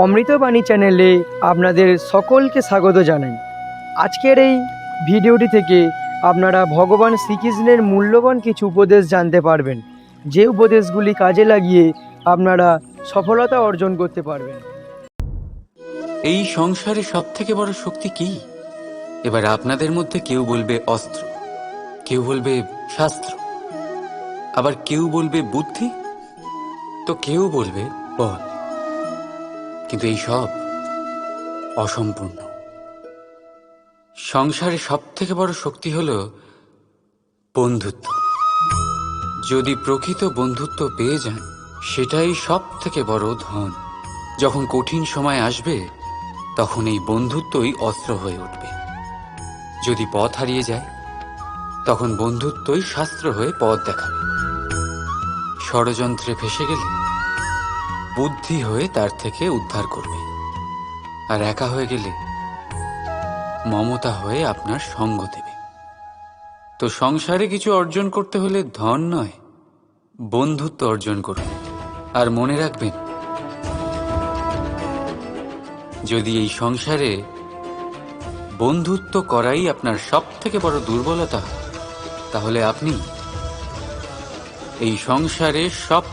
অমৃতবাণী চ্যানেলে আপনাদের সকলকে স্বাগত জানাই। আজকের এই ভিডিওটি থেকে আপনারা ভগবান শ্রীকৃষ্ণের মূল্যবান কিছু উপদেশ জানতে পারবেন, যে উপদেশগুলি কাজে লাগিয়ে আপনারা সফলতা অর্জন করতে পারবেন। এই সংসারে সব থেকে বড় শক্তি কি? এবার আপনাদের মধ্যে কেউ বলবে অস্ত্র, কেউ বলবে শাস্ত্র, আবার কেউ বলবে বুদ্ধি, তো কেউ বলবে বল। কিন্তু এই সব অসম্পূর্ণ। সংসারে সব থেকে বড় শক্তি হল বন্ধুত্ব। যদি প্রকৃত বন্ধুত্ব পেয়ে যান, সেটাই সব থেকে বড় ধন। যখন কঠিন সময় আসবে, তখন এই বন্ধুত্বই অস্ত্র হয়ে উঠবে। যদি পথ হারিয়ে যায়, তখন বন্ধুত্বই শাস্ত্র হয়ে পথ দেখাবে। ষড়যন্ত্রে ফেসে গেলে বুদ্ধি হয়ে তার থেকে উদ্ধার করবে। আর একা হয়ে গেলে মমতা হয়ে আপনার সঙ্গ দেবে। তো সংসারে কিছু অর্জন করতে হলে ধন নয়, বন্ধুত্ব অর্জন করুন। আর মনে রাখবেন, যদি এই সংসারে বন্ধুত্ব করাই আপনার সব থেকে বড় দুর্বলতা, তাহলে আপনি এই সংসারে সব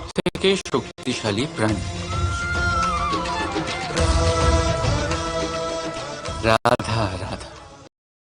থেকে শক্তিশালী প্রাণী। রাধা।